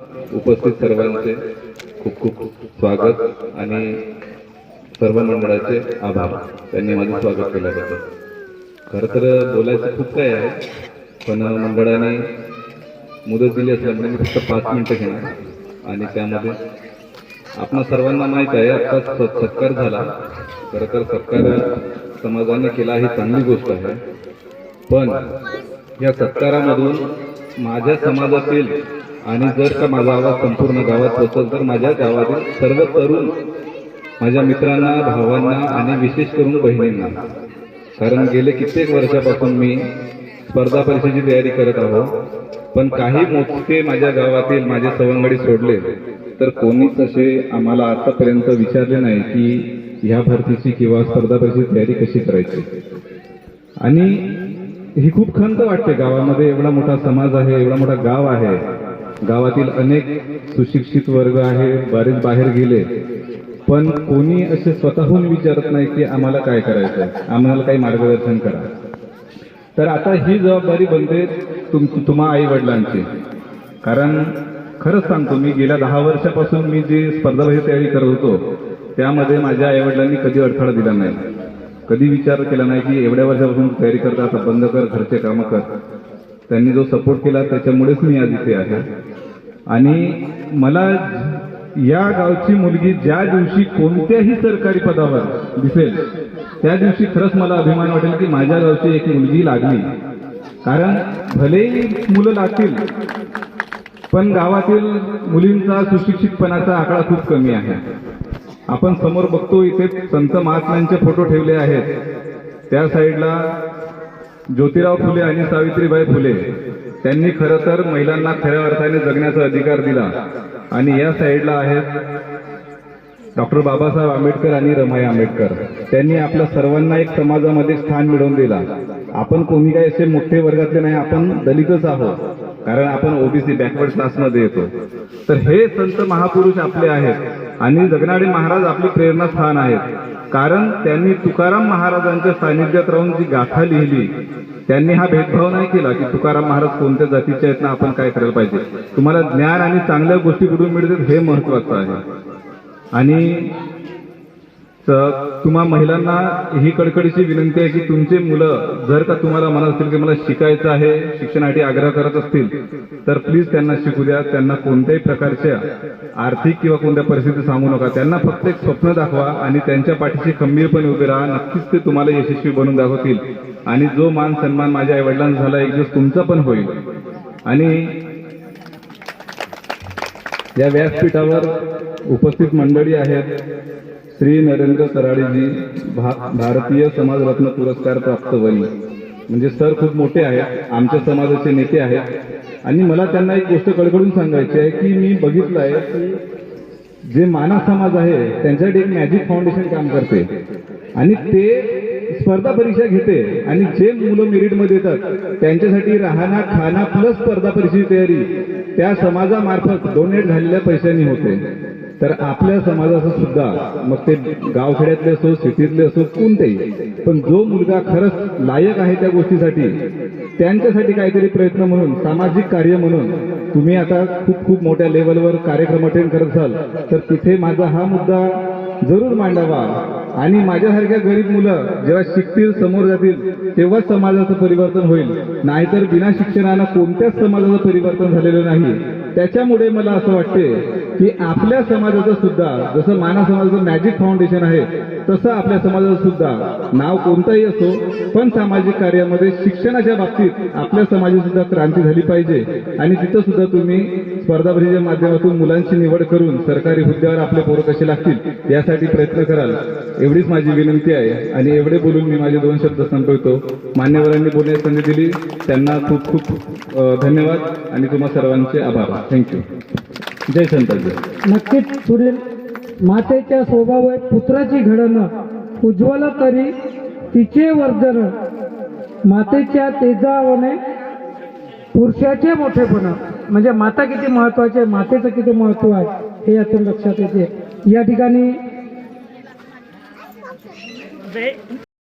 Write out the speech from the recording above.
उपस्थित सर्वांचे खूप खूप स्वागत आणि सर्व मंडळाचे आभार. त्यांनी माझं स्वागत केल्याबद्दल खरं तर बोलायचं खूप काय आहे पण मंडळाने मुदत दिली असल्यामुळे म्हणजे मी फक्त पाच मिनिटं घेणार. आणि त्यामध्ये आपणा सर्वांना माहीत आहे आत्ताच सत्कार झाला. खरं तर सत्कार समाजाने केला ही चांगली गोष्ट आहे. पण या सत्कारामधून माझ्या समाजातील आणि जर का माझा आवाज संपूर्ण गावात पोचल तर माझ्या गावातील सर्व तरुण माझ्या मित्रांना भावांना आणि विशेष करून बहिणींना. कारण गेले कित्येक वर्षापासून मी स्पर्धा परीक्षेची तयारी करत आहो पण काही मोजके माझ्या गावातील माझे सवंगडी सोडले तर कोणीच असे आम्हाला आतापर्यंत विचारले नाही की ह्या भरतीची किंवा स्पर्धा परीक्षेची तयारी कशी करायची. आणि ही खूप खंत वाटते गावामध्ये. एवढा मोठा समाज आहे एवढा मोठा गाव आहे. गावातील अनेक सुशिक्षित वर्ग आहे बरेच बाहेर गेले. पण कोणी असे स्वतःहून विचारत नाही की आम्हाला काय करायचं आहे, आम्हाला काही मार्गदर्शन करा. तर आता ही जबाबदारी बनते तुम तुम्हा आई वडिलांची कारण खरंच सांगतो मी गेल्या दहा वर्षापासून मी जी स्पर्धा तयारी करत होतो त्यामध्ये माझ्या आई वडिलांनी कधी अडथळा दिला नाही. कधी विचार केला नाही की एवढ्या वर्षापासून तयारी करता आता बंद कर घरचे कामं कर. त्यांनी जो सपोर्ट केला त्याच्यामुळेच मी आज इथे आहे. आणि मला या गावची मुलगी ज्या दिवशी कोणत्याही सरकारी पदावर दिसेल त्या दिवशी खरंच मला अभिमान वाटेल की माझ्या गावची एक मुलगी लागली. कारण भलेही मुलं लागतील पण गावातील मुलींचा सुशिक्षितपणाचा आकडा खूप कमी आहे. आपण समोर बघतो इथे संत महात्म्यांचे फोटो ठेवले आहेत. त्या साईडला ज्योतिराव फुले आणि सावित्रीबाई फुले. त्यांनी खरं तर महिलांना खऱ्या अर्थाने जगण्याचा अधिकार दिला. आणि या साईडला आहेत डॉक्टर बाबासाहेब आंबेडकर आणि रमाई आंबेडकर. त्यांनी आपल्या सर्वांना एक समाजामध्ये स्थान मिळवून दिला. आपण कोणी काही असे मोठे वर्गातले नाही आपण दलितच आहोत. कारण आपण ओबीसी बॅकवर्ड क्लासमध्ये येतो. तर हे संत महापुरुष आपले आहेत. आणि जगनाडे महाराज आपली प्रेरणास्थान आहेत. कारण त्यांनी तुकाराम महाराजांच्या सानिध्यात राहून जी गाथा लिहिली त्यांनी हा भेदभाव नाही केला की तुकाराम महाराज कोणत्या जातीचे आहेत ना आपण काय करायला पाहिजे. तुम्हाला ज्ञान आणि चांगल्या गोष्टी कुठून मिळतात हे महत्वाचं आहे. आणि तर तुम्हा महिलांना ही कडकडीची विनंती आहे की तुमचे मुलं जर का तुम्हाला म्हणत असतील की मला शिकायचं आहे शिक्षणासाठी आग्रह करत असतील तर प्लीज त्यांना शिकू द्या. त्यांना कोणत्याही प्रकारच्या आर्थिक किंवा कोणत्या परिस्थिती सांगू नका. त्यांना फक्त एक स्वप्न दाखवा आणि त्यांच्या पाठीशी खंबीरपणे उभे राहा. नक्कीच ते तुम्हाला यशस्वी बनवून दाखवतील. आणि जो मान सन्मान माझ्या आईवडिलांचा झाला एक दिवस तुमचा पण होईल. आणि या व्यासपीठावर उपस्थित मंडळी आहेत श्री नरेंद्र तराडीजी भा- भारतीय समाजरत्न पुरस्कार प्राप्त वनी म्हणजे सर खूप मोठे आहेत आमच्या समाजाचे नेते आहेत. आणि मला त्यांना एक गोष्ट कडकडून सांगायची आहे की मी बघितलं आहे की जे मानव समाज आहे त्यांच्यासाठी एक मॅजिक फाउंडेशन काम करते. आणि ते स्पर्धा परीक्षा घेते आणि जे मुलं मेरिटमध्ये येतात. त्यांच्यासाठी राहणं खाणं प्लस स्पर्धा परीक्षेची तयारी. त्या समाजामार्फत डोनेट झालेल्या पैशांनी होते. तर आपल्या समाजाचं सुद्धा मग ते गावखेड्यातले असो सिटीतले असो कोणतेही पण जो मुलगा खरंच लायक आहे त्या गोष्टीसाठी त्यांच्यासाठी काहीतरी प्रयत्न म्हणून सामाजिक कार्य म्हणून तुम्ही आता खूप खूप मोठ्या लेवलवर कार्यक्रम अटेंड करत असाल तर तिथे माझा हा मुद्दा जरूर मांडावा. आणि माझ्यासारख्या गरीब मुलं जेव्हा शिकतील समोर जातील तेव्हाच समाजाचं परिवर्तन होईल. नाहीतर बिना शिक्षणानं कोणत्याच समाजाचं परिवर्तन झालेलं नाही. त्याच्यामुळे मला असं वाटते की आपल्या समाजाचं सुद्धा जसं मानव समाजाचं मॅजिक फाउंडेशन आहे तसं आपल्या समाजाचं सुद्धा. नाव कोणतंही असो पण सामाजिक कार्यामध्ये शिक्षणाच्या बाबतीत आपल्या समाजात सुद्धा क्रांती झाली पाहिजे. आणि तिथं सुद्धा तुम्ही स्पर्धा परीक्षेच्या माध्यमातून मुलांची निवड करून सरकारी हुद्द्यावर आपले पोरं कसे लागतील यासाठी प्रयत्न कराल. एवढीच माझी विनंती आहे. आणि एवढे बोलून मी माझे दोन शब्द संपवतो. मान्यवरांनी बोलण्याची संधी दिली. त्यांना खूप खूप धन्यवाद. आणि तुम्हा सर्वांचे आभार. थँक्यू जय संताजी. नक्कीच सुरेल मातेच्या स्वभाव पुत्राची घडणं उज्ज्वल तरी तिचे वर्धन मातेच्या तेजावने पुरुषाचे मोठेपणा. म्हणजे माता किती महत्वाची आहे मातेचं किती महत्त्व आहे हे यातून लक्षात येते. या ठिकाणी